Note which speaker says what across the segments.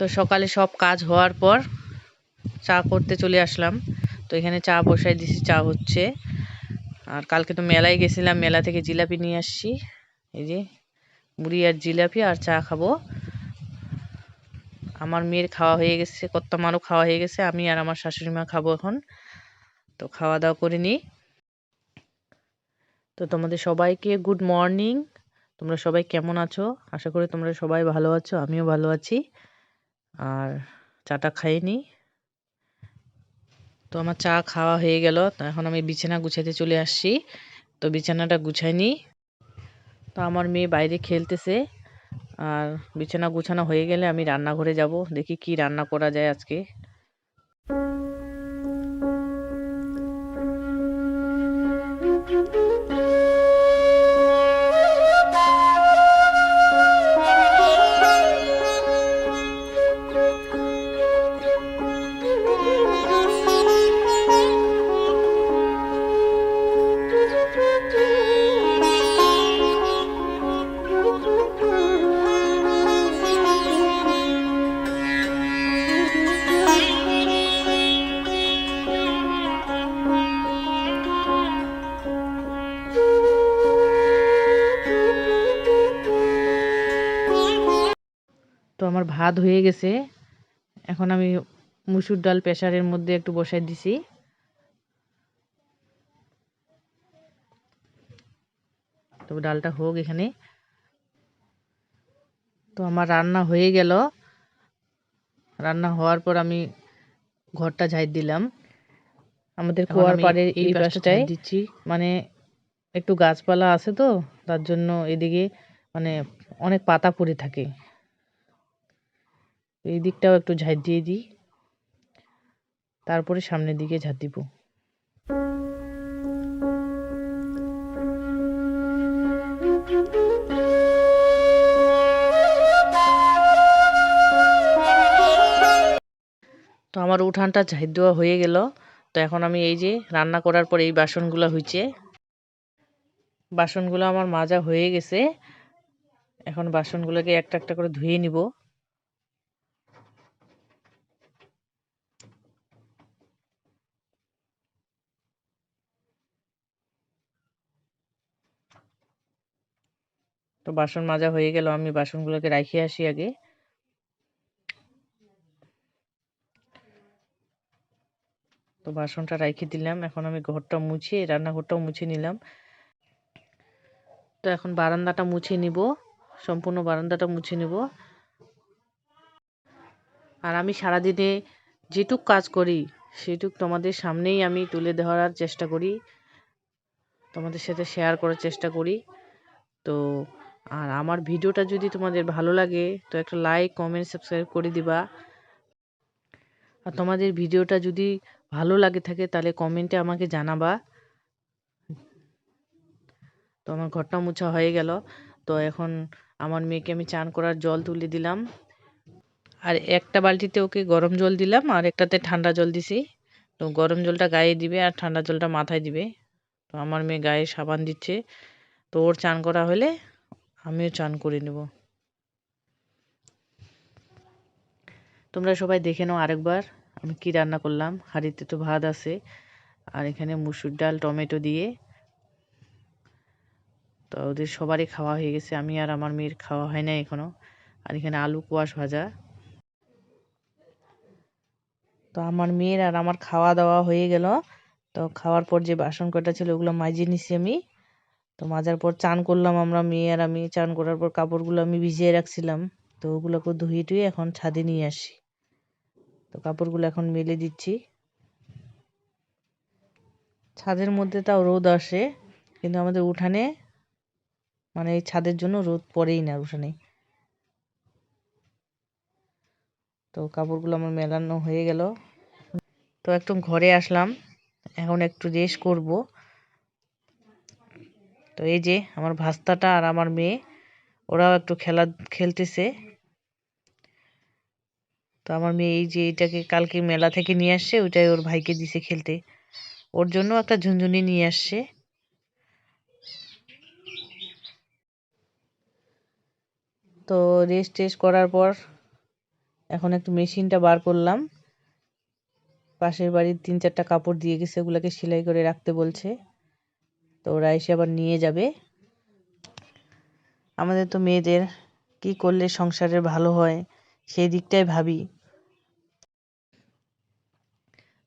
Speaker 1: তো সকালে সব কাজ হওয়ার পর চা করতে চলে আসলাম। তো এখানে চা বসাই দিছি, চা হচ্ছে। আর কালকে তো মেলায় গেছিলাম, মেলা থেকে জিলাপি নিয়ে আসছি। এই যে মুড়ি আর জিলাপি আর চা খাব। আমার মেয়ের খাওয়া হয়ে গেছে কত্তমারও খাওয়া হয়ে গেছে, আমি আর আমার শাশুড়ি মা খাব এখন। তো খাওয়া দাওয়া করে নিই। তো তোমাদের সবাইকে গুড মর্নিং। তোমরা সবাই কেমন আছো? আশা করি তোমরা সবাই ভালো আছো, আমিও ভালো আছি। আর চাটা খাইয়ে নিই। তো আমার চা খাওয়া হয়ে গেল। তো এখন আমি বিছানা গুছাইতে চলে আসছি। তো বিছানাটা গুছাই নিই। তো আমার মেয়ে বাইরে খেলতেছে। আর বিছানা গুছানো হয়ে গেলে আমি রান্নাঘরে যাব। দেখি কি রান্না করা যায় আজকে। আমার ভাত হয়ে গেছে। এখন আমি মুসুর ডাল প্রেসারের মধ্যে একটু বসাই দিছি। তো ডালটা হোক এখানে। তো আমার রান্না হয়ে গেল। রান্না হওয়ার পর আমি ঘরটা ঝাই দিলাম। আমাদের কুয়ার পাড়ের এই পাশটায় দিচ্ছি। মানে একটু গাছপালা আছে তো তার জন্য এদিকে মানে অনেক পাতা পড়ে থাকে। এই দিকটাও একটু ঝাঁট দিয়ে দিই। তারপরে সামনের দিকে ঝাঁট দিব। তো আমার উঠানটা ঝাঁট দেওয়া হয়ে গেল। তো এখন আমি এই যে রান্না করার পর এই বাসনগুলো হয়েছে বাসনগুলো আমার মাজা হয়ে গেছে। এখন বাসনগুলোকে একটা একটা করে ধুয়ে নিব। তো বাসন মাজা হয়ে গেল, আমি বাসনগুলোকে রাখি আসি আগে। তো বাসনটা রাখি দিলাম, এখন আমি ঘরটা মুছে, রান্নাঘরটাও মুছে নিলাম। তো এখন বারান্দাটা মুছে নিব, সম্পূর্ণ বারান্দাটা মুছে নিব। আর আমি সারাদিনে যেটুক কাজ করি, সেটুক তোমাদের সামনেই আমি তুলে ধরার চেষ্টা করি, তোমাদের সাথে শেয়ার করার চেষ্টা করি। তো আর আমার ভিডিওটা যদি তোমাদের ভালো লাগে, তো একটা লাইক কমেন্ট সাবস্ক্রাইব করে দিবা। আর তোমাদের ভিডিওটা যদি ভালো লাগে থাকে, তাহলে কমেন্টে আমাকে জানাবা। তো আমার ঘরটা মুছা হয়ে গেল। তো এখন আমার মেয়েকে আমি চান করার জল তুলে দিলাম। আর একটা বালতিতে ওকে গরম জল দিলাম, আর একটাতে ঠান্ডা জল দিছি। তো গরম জলটা গায়ে দিবে, আর ঠান্ডা জলটা মাথায় দিবে। তো আমার মেয়ে গায়ে সাবান দিচ্ছে। তো ওর চান করা হলে আমিও চান করে নেব। তোমরা সবাই দেখে নাও আরেকবার, আমি কি রান্না করলাম। হাঁড়িতে তো ভাত আছে, আর এখানে মুসুর ডাল, টমেটো দিয়ে। তো ওদের সবারই খাওয়া হয়ে গেছে, আমি আর আমার মেয়ের খাওয়া হয় না এখনও। আর এখানে আলু কোয়াশ ভাজা। তো আমার মেয়ের আর আমার খাওয়া দাওয়া হয়ে গেল। তো খাওয়ার পর যে বাসন কটা ছিল ওগুলো মাজিয়ে নিছি আমি। তো মাজার পর চান করলাম আমরা, মেয়ে আর আমি চান করার পর কাপড়গুলো আমি ভিজিয়ে রাখছিলাম। তো ওগুলোকে ধুয়ে টুয়ে এখন ছাদে নিয়ে আসি। তো কাপড়গুলো এখন মেলে দিচ্ছি। ছাদের মধ্যে তাও রোদ আসে, কিন্তু আমাদের উঠানে মানে এই ছাদের জন্য রোদ পড়েই না উঠানে। তো কাপড়গুলো আমার মেলানো হয়ে গেল। তো একদম ঘরে আসলাম, এখন একটু রেস্ট করব। তো এই যে আমার ভাস্তাটা আর আমার মেয়ে, ওরাও একটু খেলা, খেলতেছে। তো আমার মেয়ে এই যে এটাকে কালকে মেলা থেকে নিয়ে আসছে, ওইটাই ওর ভাইকে দিছে খেলতে। ওর জন্য একটা ঝুনঝুনি নিয়ে আসছে। তো রেস্ট টেস্ট করার পর এখন একটু মেশিনটা বার করলাম। পাশের বাড়ির তিন চারটা কাপড় দিয়ে গেছে, ওগুলোকে সেলাই করে রাখতে বলছে। তো ওরা এসে আবার নিয়ে যাবে। আমাদের তো মেয়েদের কি করলে সংসারে ভালো হয় সেই দিকটাই ভাবি।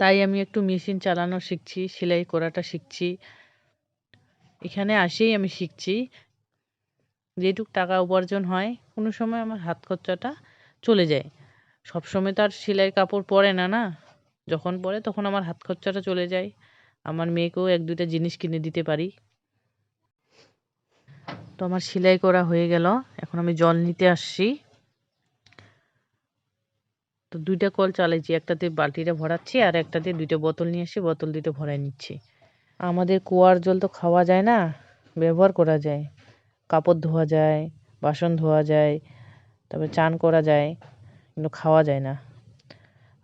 Speaker 1: তাই আমি একটু মেশিন চালানো শিখছি, সেলাই করাটা শিখছি। এখানে আসেই আমি শিখছি। যেটুক টাকা উপার্জন হয়, কোনো সময় আমার হাত খরচাটা চলে যায়। সব সময় তো আর সেলাই কাপড় পরে না না? যখন পরে তখন আমার হাত খরচাটা চলে যায়। আমার মেয়েকেও এক দুইটা জিনিস কিনে দিতে পারি। তো আমার সেলাই করা হয়ে গেল। এখন আমি জল নিতে আসছি। তো দুইটা কল চালাইছি, একটাতে বালতিটা ভরাচ্ছি আর একটাতে দুইটা বোতল নিয়ে এসে বোতল দুটো ভরাই নিচ্ছি। আমাদের কুয়ার জল তো খাওয়া যায় না, ব্যবহার করা যায়। কাপড় ধোয়া যায়, বাসন ধোয়া যায়, তারপরে চান করা যায়, কিন্তু খাওয়া যায় না।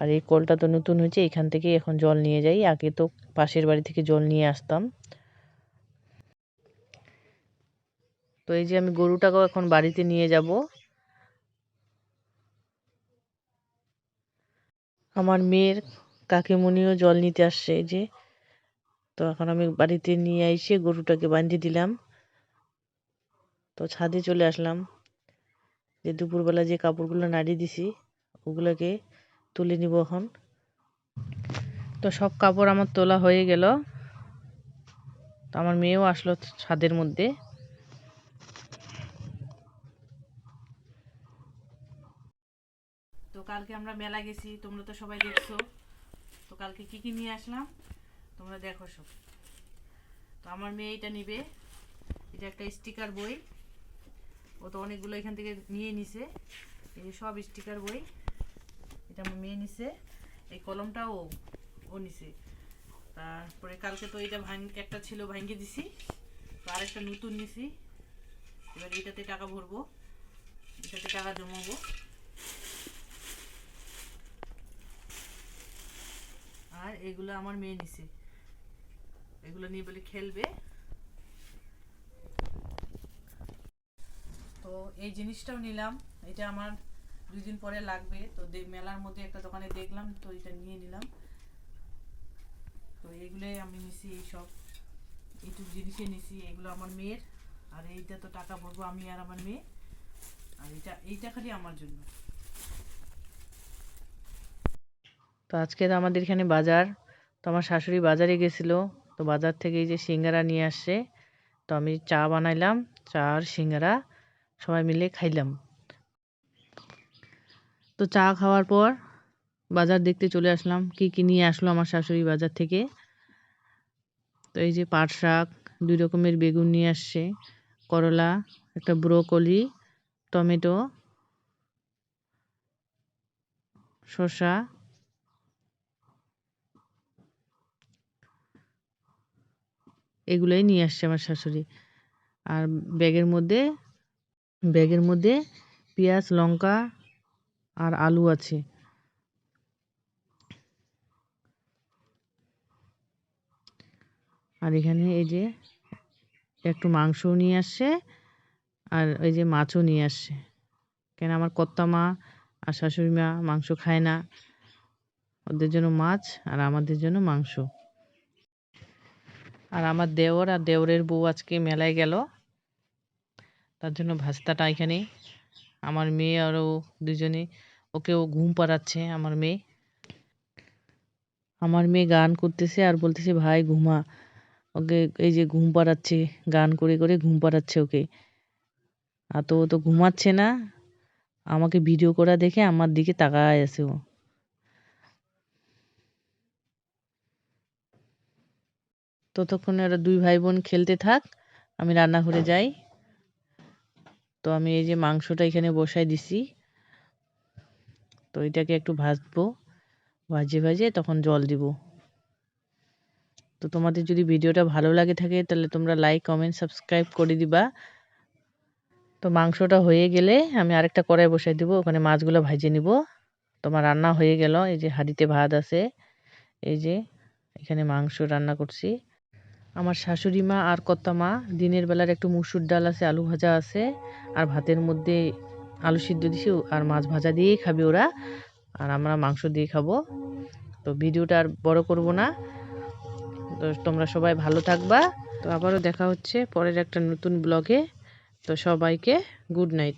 Speaker 1: আর এই কলটা তো নতুন হয়েছে, এখান থেকেই এখন জল নিয়ে যাই। আগে তো পাশের বাড়ি থেকে জল নিয়ে আসতাম। তো এই যে আমি গরুটাকেও এখন বাড়িতে নিয়ে যাব। আমার মেয়ের কাকিমণিও জল নিতে আসছে এই যে। তো এখন আমি বাড়িতে নিয়ে এসে গরুটাকে বাঁধিয়ে দিলাম। তো ছাদে চলে আসলাম। যে দুপুরবেলা যে কাপড়গুলো নাড়িয়ে দিছি, ওগুলোকে তুলে নিব এখন। তো সব কাপড় আমার তোলা হয়ে গেল। তো আমার মেয়েও আসলো ছাদের মধ্যে। তো কালকে আমরা মেলা গেছি, তোমরা তো সবাই দেখছ। তো কালকে কি কি নিয়ে আসলাম, তোমরা দেখো সব। তো আমার মেয়ে এটা নিবে। এটা একটা স্টিকার বই। ও তো অনেকগুলো এখান থেকে নিয়ে নিছে। এই সব স্টিকার বই। এটা আমার মেয়ে নিছে, এই কলমটাও ও নিছে। তারপরে কালকে তো এটা ভাঙ, একটা ছিল ভাঙিয়ে দিছি, তো আরেকটা নতুন নিছি। এবার এটাতে টাকা ভরবো, এটাতে টাকা জমাবো। আর এগুলো আমার মেয়ে নিছে। এগুলো নিয়ে বলে খেলবে। তো এই জিনিসটাও নিলাম, এটা আমার দুই দিন পরে লাগবে। তো মেলার মধ্যে একটা দোকানে দেখলাম, তো এটা নিয়ে নিলাম। তো এগুলোই আমি নিছি এই সব এইটুক জিনিসে নিছি, এগুলো আমার মেয়ের। আর এইটা তো টাকা ভরবো আমি আর আমার মেয়ে। আর এটা এইটা খালি আমার জন্য। তো আজকে তো আমাদের এখানে বাজার। তো আমার শাশুড়ি বাজারে গেছিল। তো বাজার থেকে এই যে সিঙ্গারা নিয়ে আসছে। তো আমি চা বানাইলাম, চা আর সিঙ্গারা। সবাই মিলে খাইলাম। তো চা খাওয়ার পর বাজার দেখতে চলে আসলাম। কি কি নিয়ে আসলো আমার শাশুড়ি বাজার থেকে? তো এই যে পাট শাক, দুই রকমের বেগুন নিয়ে আসছে। করলা, একটা ব্রোকলি, টমেটো, শসা। এগুলোই নিয়ে আসছে আমার শাশুড়ি। আর ব্যাগের মধ্যে ব্যাগের মধ্যে পেঁয়াজ, লঙ্কা আর আলু আছে। আর এখানে এই যে একটু মাংসও নিয়ে আসছে আর এই যে মাছও নিয়ে আসছে। কেন আমার কর্তা মা আর শাশুড়ি মা মাংস খায় না। ওদের জন্য মাছ আর আমাদের জন্য মাংস। আর আমার দেওর আর দেওরের বউ আজকে মেলায় গেল। তার জন্য ভাস্তাটা এখানে। আমার মেয়ে আরও দুজনে ওকেও ঘুম পাড়াচ্ছে আমার মেয়ে। আমার মেয়ে গান করতেছে আর বলতেছে, ভাই, ঘুমা। ওকে এই যে ঘুম পাড়াচ্ছে, গান করে করে ঘুম পাড়াচ্ছে ওকে। আর তো ও তো ঘুমাচ্ছে না, আমাকে ভিডিও করা দেখে আমার দিকে তাকায় আছে ও। ততক্ষণে ওরা দুই ভাই বোন খেলতে থাক, আমি রান্নাঘরে যাই। তো আমি এই যে মাংসটা এখানে বসাই দিছি। তো এটাকে একটু ভাজবো, ভাজে ভাজে তখন জল দিব। তো তোমাদের যদি ভিডিওটা ভালো লাগে থাকে তাহলে তোমরা লাইক কমেন্ট সাবস্ক্রাইব করে দিবা। তো মাংসটা হয়ে গেলে আমি আরেকটা কড়াই বসাই দিব, ওখানে মাছগুলো ভাজে নিব। তোমার রান্না হয়ে গেল, এই যে হাঁড়িতে ভাত আছে, এই যে এখানে মাংস রান্না করছি। আমার শাশুড়ি মা আর কর্তা মা, দিনের বেলার একটু মুসুর ডাল আছে, আলু ভাজা আছে, আর ভাতের মধ্যে আলু সিদ্ধ দিছি আর মাছ ভাজা দিয়েই খাবে ওরা। আর আমরা মাংস দিয়ে খাব। তো ভিডিওটা আর বড়ো করব না। তো তোমরা সবাই ভালো থাকবা। তো আবারও দেখা হচ্ছে পরের একটা নতুন ব্লগে। তো সবাইকে গুড নাইট